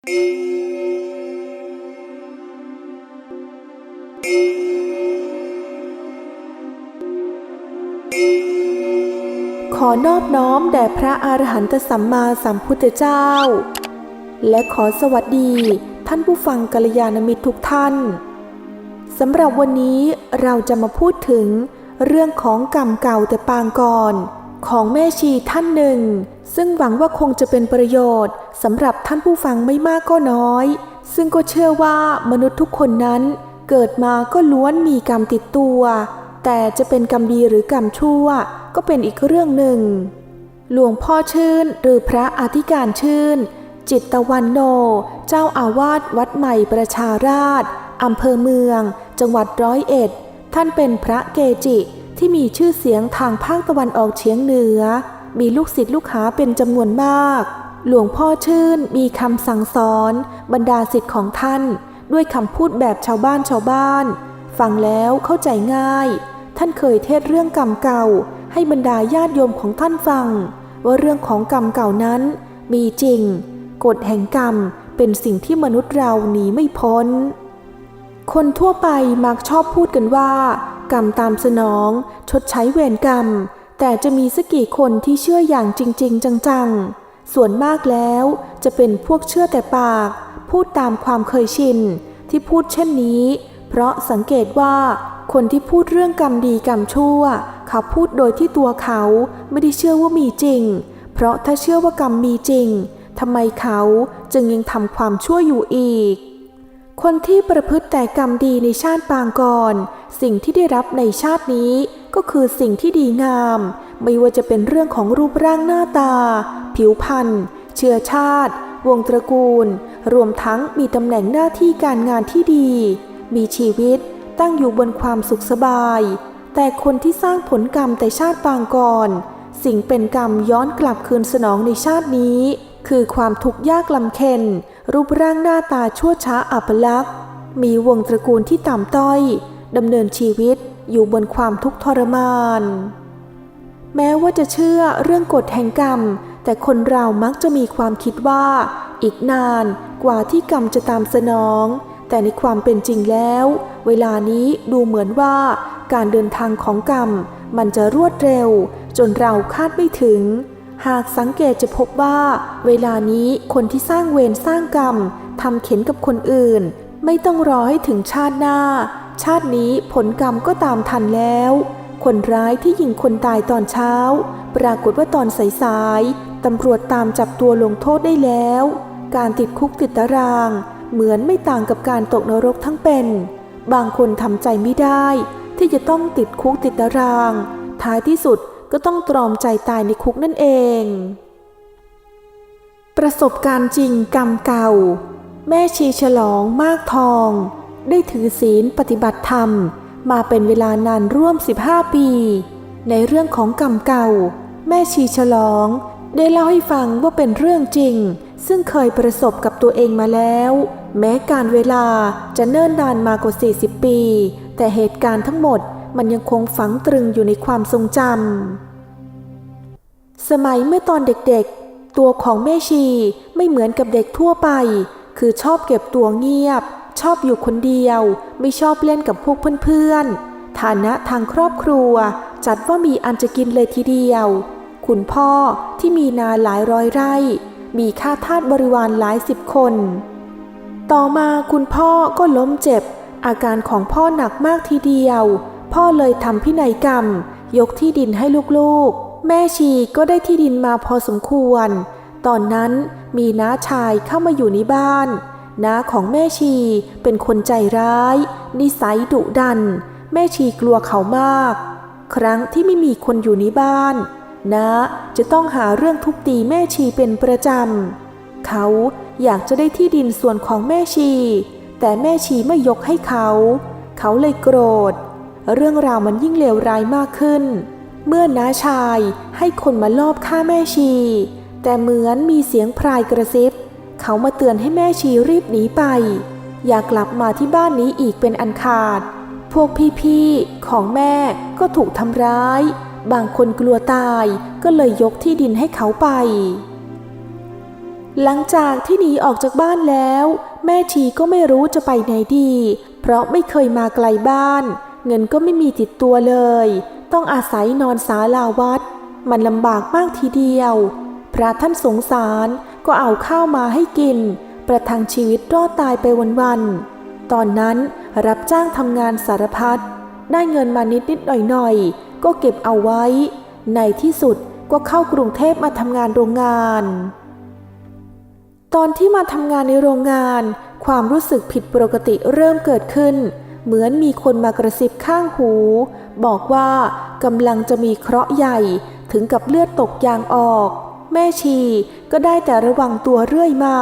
ขอนอบน้อมแด่พระอรหันตสัมมาสัมพุทธเจ้า และขอสวัสดีท่านผู้ฟังกัลยาณมิตรทุกท่านสำหรับวันนี้เราจะมาพูดถึงเรื่องของกรรมเก่าแต่ปางก่อน ของแม่ชีท่านหนึ่ง ซึ่งหวังว่าคงจะเป็นประโยชน์สำหรับท่านผู้ฟังไม่มากก็น้อย ซึ่งก็เชื่อว่ามนุษย์ทุกคนนั้น เกิดมาก็ล้วนมีกรรมติดตัว แต่จะเป็นกรรมดีหรือกรรมชั่ว ก็เป็นอีกเรื่องหนึ่ง หลวงพ่อชื่นหรือพระอธิการชื่น จิตตวันโน เจ้าอาวาสวัดใหม่ประชาราชอำเภอเมือง จังหวัดร้อยเอ็ด ท่านเป็นพระเกจิ ที่มีชื่อเสียงทางภาคตะวันออกเฉียงเหนือ มีลูกศิษย์ลูกหาเป็นจำนวนมาก หลวงพ่อชื่นมีคำสั่งสอน บรรดาศิษย์ของท่าน ด้วยคำพูดแบบชาวบ้านชาวบ้าน ฟังแล้วเข้าใจง่าย ท่านเคยเทศเรื่องกรรมเก่า ให้บรรดาญาติโยมของท่านฟัง ว่าเรื่องของกรรมเก่านั้น มีจริง กฎแห่งกรรมเป็นสิ่งที่มนุษย์เราหนีไม่พ้น คนทั่วไปมักชอบพูดกันว่า กรรมตามสนอง ชดใช้เวรกรรม แต่จะมีสักกี่คนที่เชื่ออย่างจริง ๆ จังๆ ส่วนมากแล้วจะเป็นพวกเชื่อแต่ปาก พูดตามความเคยชิน ที่พูดเช่นนี้ เพราะสังเกตว่าคนที่พูดเรื่องกรรมดีกรรมชั่ว เขาพูดโดยที่ตัวเขาไม่ได้เชื่อว่ามีจริง เพราะถ้าเชื่อว่ากรรมมีจริงทำไมเขาจึงยังทำความชั่วอยู่อีก คนที่ประพฤติแต่กรรมดีในชาติปางก่อน สิ่งที่ได้รับในชาตินี้ก็คือสิ่งที่ดีงาม ไม่ว่าจะเป็นเรื่องของรูปร่างหน้าตา ผิวพรรณเชื้อชาติ วงตระกูล รวมทั้งมีตำแหน่งหน้าที่การงานที่ดี มีชีวิตตั้งอยู่บนความสุขสบาย แต่คนที่สร้างผลกรรมแต่ชาติปางก่อน สิ่งเป็นกรรมย้อนกลับคืนสนองในชาตินี้ คือความทุกข์ยากลำเค็นรูปร่างหน้าตาชั่วช้าอัปลักษณ์มีวงตระกูลที่ต่ำต้อย ดำเนินชีวิตอยู่บนความทุกข์ทรมาน แม้ว่าจะเชื่อเรื่องกฎแห่งกรรม แต่คนเรามักจะมีความคิดว่า อีกนานกว่าที่กรรมจะตามสนอง แต่ในความเป็นจริงแล้ว เวลานี้ดูเหมือนว่าการเดินทางของกรรม มันจะรวดเร็ว จนเราคาดไม่ถึง หากสังเกตจะพบว่า เวลานี้คนที่สร้างเวรสร้างกรรมทำเข็นกับคนอื่น ไม่ต้องรอให้ถึงชาติหน้า ชาตินี้ผลกรรมก็ตามทันแล้ว คนร้ายที่ยิงคนตายตอนเช้า ปรากฏว่าตอนสายๆตำรวจตามจับตัวลงโทษได้แล้ว การติดคุกติดตาราง เหมือนไม่ต่างกับการตกนรกทั้งเป็น บางคนทำใจไม่ได้ ที่จะต้องติดคุกติดตาราง ท้ายที่สุดก็ต้องตรอมใจตายในคุกนั่นเอง ประสบการณ์จริงกรรมเก่า แม่ชีฉลองมากทอง ได้ถือศีลปฏิบัติธรรม มาเป็นเวลานานร่วม 15 ปี ในเรื่องของกรรมเก่า แม่ชีฉลอง ได้เล่าให้ฟังว่าเป็นเรื่องจริง ซึ่งเคยประสบกับตัวเองมาแล้ว แม้การเวลาจะเนิ่นนานมากว่า 40 ปี แต่เหตุการณ์ทั้งหมดมันยังคงฝังตรึงอยู่ในความทรงจำสมัยเมื่อตอนเด็กๆ ตัวของแม่ชีไม่เหมือนกับเด็กทั่วไป คือชอบเก็บตัวเงียบ ชอบอยู่คนเดียว ไม่ชอบเล่นกับพวกเพื่อนๆ ฐานะทางครอบครัว จัดว่ามีอันจะกินเลยทีเดียว คุณพ่อที่มีนาหลายร้อยไร่ มีข้าทาสบริวารหลายสิบคน ต่อมาคุณพ่อก็ล้มเจ็บ อาการของพ่อหนักมากทีเดียว พ่อเลยทำพินัยกรรม ยกที่ดินให้ลูกๆ แม่ชีก็ได้ที่ดินมาพอสมควร ตอนนั้นมีน้าชายเข้ามาอยู่ในบ้าน น้าของแม่ชีเป็นคนใจร้าย นิสัยดุดัน แม่ชีกลัวเขามาก ครั้งที่ไม่มีคนอยู่ในบ้านน้าจะต้องหาเรื่องทุบตีแม่ชีเป็นประจำ เขาอยากจะได้ที่ดินส่วนของแม่ชี แต่แม่ชีไม่ยกให้เขา เขาเลยโกรธ เรื่องราวมันยิ่งเลวร้ายมากขึ้น เมื่อน้าชายให้คนมาลอบฆ่าแม่ชี แต่เหมือนมีเสียงพรายกระซิบ เขามาเตือนให้แม่ชีรีบหนีไป อย่ากลับมาที่บ้านนี้อีกเป็นอันขาด พวกพี่ๆ ของแม่ก็ถูกทำร้าย บางคนกลัวตายก็เลยยกที่ดินให้เขาไป หลังจากที่หนีออกจากบ้านแล้ว แม่ชีก็ไม่รู้จะไปไหนดี เพราะไม่เคยมาไกลบ้าน เงินก็ไม่มีติดตัวเลย ต้องอาศัยนอนศาลาวัด มันลำบากมากทีเดียว พระท่านสงสาร ก็เอาข้าวมาให้กิน ประทังชีวิตรอดตายไปวันๆ ตอนนั้นรับจ้างทำงานสารพัด ได้เงินมานิดๆหน่อยๆ ก็เก็บเอาไว้ ในที่สุดก็เข้ากรุงเทพมาทำงานโรงงาน ตอนที่มาทำงานในโรงงาน ความรู้สึกผิดปกติเริ่มเกิดขึ้น เหมือนมีคนมากระซิบข้างหู บอกว่ากำลังจะมีเคราะห์ใหญ่ถึงกับเลือดตกยางออก แม่ชีก็ได้แต่ระวังตัวเรื่อยมา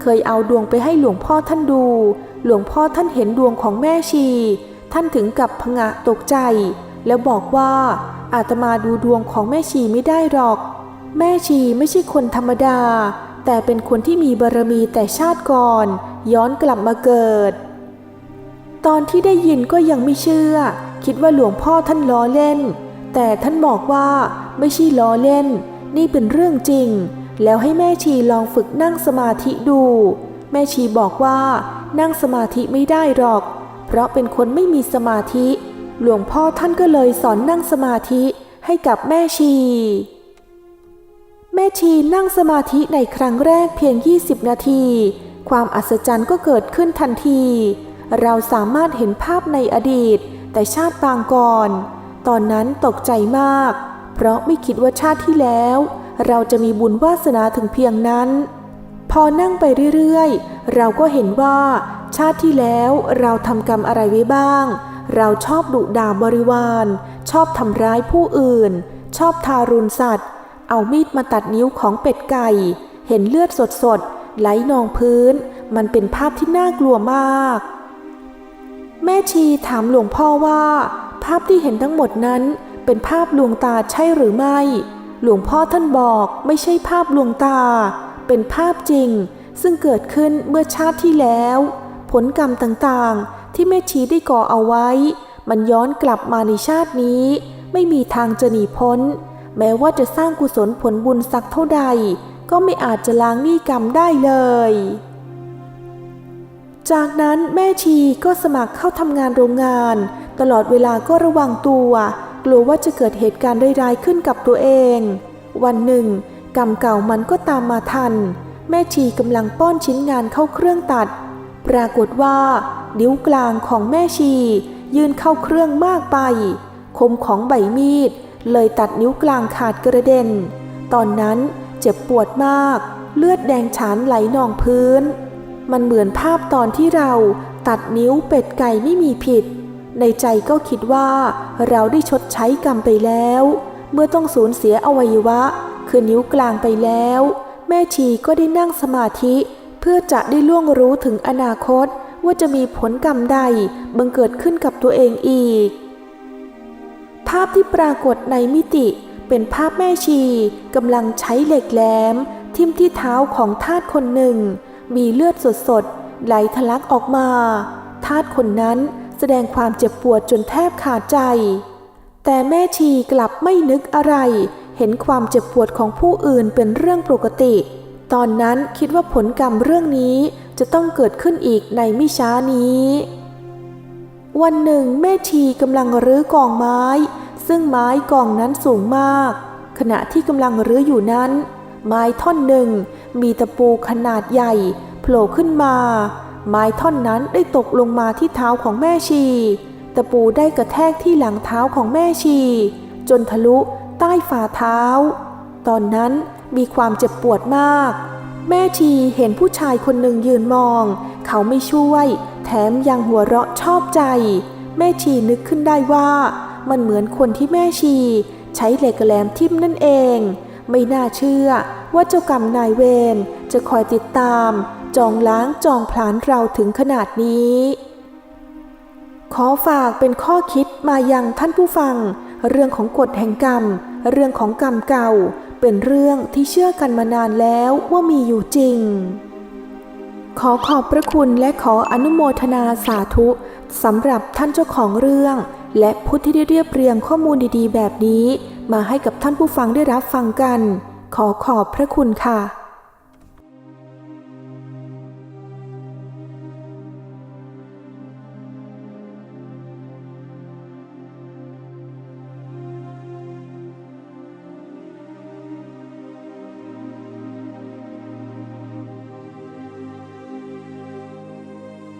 เคยเอาดวงไปให้หลวงพ่อท่านดู หลวงพ่อท่านเห็นดวงของแม่ชี ท่านถึงกับพงะตกใจ แล้วบอกว่าอาตมาดูดวงของแม่ชีไม่ได้หรอก แม่ชีไม่ใช่คนธรรมดา แต่เป็นคนที่มีบารมีแต่ชาติก่อน ย้อนกลับมาเกิด ตอนที่ได้ยินก็ยังไม่เชื่อ คิดว่าหลวงพ่อท่านล้อเล่น แต่ท่านบอกว่าไม่ใช่ล้อเล่น นี่เป็นเรื่องจริง แล้วให้แม่ชีลองฝึกนั่งสมาธิดู แม่ชีบอกว่านั่งสมาธิไม่ได้หรอก เพราะเป็นคนไม่มีสมาธิ หลวงพ่อท่านก็เลยสอนนั่งสมาธิให้กับแม่ชี แม่ชีนั่งสมาธิในครั้งแรกเพียง 20 นาที ความอัศจรรย์ก็เกิดขึ้นทันที เราสามารถเห็นภาพในอดีต แต่ชาติปางก่อน ตอนนั้นตกใจมาก เพราะไม่คิดว่าชาติที่แล้ว เราจะมีบุญวาสนาถึงเพียงนั้น พอนั่งไปเรื่อยๆ เราก็เห็นว่า ชาติที่แล้วเราทำกรรมอะไรไว้บ้าง เราชอบดุด่าบริวาร ชอบทำร้ายผู้อื่น ชอบทารุณสัตว์ เอามีดมาตัดนิ้วของเป็ดไก่ เห็นเลือดสดๆไหลนองพื้น มันเป็นภาพที่น่ากลัวมาก แม่ชีถามหลวงพ่อว่า ภาพที่เห็นทั้งหมดนั้น เป็นภาพลวงตาใช่หรือไม่ หลวงพ่อท่านบอกไม่ใช่ภาพลวงตา เป็นภาพจริง ซึ่งเกิดขึ้นเมื่อชาติที่แล้ว ผลกรรมต่างๆ ที่แม่ชีได้ก่อเอาไว้ มันย้อนกลับมาในชาตินี้ ไม่มีทางจะหนีพ้น แม้ว่าจะสร้างกุศลผลบุญสักเท่าใด ก็ไม่อาจจะล้างหนี้กรรมได้เลยจากนั้นแม่ชีก็สมัครเข้าทำงานโรงงาน ตลอดเวลาก็ระวังตัว ลัวว่าจะเกิดเหตุการณ์ร้ายๆขึ้นกับตัวเอง วันหนึ่ง กรรมเก่ามันก็ตามมาทัน แม่ชีกำลังป้อนชิ้นงานเข้าเครื่องตัด ปรากฏว่า นิ้วกลางของแม่ชี ยื่นเข้าเครื่องมากไป คมของใบมีด เลยตัดนิ้วกลางขาดกระเด็น ตอนนั้นเจ็บปวดมาก เลือดแดงฉานไหลนองพื้น มันเหมือนภาพตอนที่เราตัดนิ้วเป็ดไก่ไม่มีผิด ในใจก็คิดว่าเราได้ชดใช้กรรมไปแล้ว เมื่อต้องสูญเสียอวัยวะ คือนิ้วกลางไปแล้ว แม่ชีก็ได้นั่งสมาธิ เพื่อจะได้ล่วงรู้ถึงอนาคต ว่าจะมีผลกรรมใดบังเกิดขึ้นกับตัวเองอีก ภาพที่ปรากฏในมิติเป็นภาพแม่ชีกำลังใช้เหล็กแหลม ทิ่มที่เท้าของทาสคนหนึ่ง มีเลือดสดๆไหลทะลักออกมาทาสคนนั้น แสดงความเจ็บปวดจนแทบขาดใจ แต่แม่ชีกลับไม่นึกอะไร เห็นความเจ็บปวดของผู้อื่นเป็นเรื่องปกติ ตอนนั้นคิดว่าผลกรรมเรื่องนี้จะต้องเกิดขึ้นอีกในไม่ช้านี้ วันหนึ่งแม่ชีกำลังรื้อกองไม้ ซึ่งไม้กองนั้นสูงมาก ขณะที่กำลังรื้ออยู่นั้น ไม้ท่อนหนึ่งมีตะปูขนาดใหญ่โผล่ขึ้นมา ไม้ท่อนนั้นได้ตกลงมาที่เท้าของแม่ชี ตะปูได้กระแทกที่หลังเท้าของแม่ชี จนทะลุใต้ฝ่าเท้า ตอนนั้นมีความเจ็บปวดมาก แม่ชีเห็นผู้ชายคนหนึ่งยืนมอง เขาไม่ช่วย แถมยังหัวเราะชอบใจ แม่ชีนึกขึ้นได้ว่า มันเหมือนคนที่แม่ชี ใช้เหล็กแหลมทิ่มนั่นเอง ไม่น่าเชื่อว่าเจ้ากรรมนายเวรจะคอยติดตาม จองล้างจองผลาญเราถึงขนาดนี้ ขอฝากเป็นข้อคิดมายังท่านผู้ฟัง เรื่องของกฎแห่งกรรม เรื่องของกรรมเก่า เป็นเรื่องที่เชื่อกันมานานแล้วว่ามีอยู่จริง ขอขอบพระคุณและขออนุโมทนาสาธุสำหรับท่านเจ้าของเรื่อง และผู้ที่ได้เรียบเรียงข้อมูลดีๆ แบบนี้ มาให้กับท่านผู้ฟังได้รับฟังกัน ขอขอบพระคุณค่ะ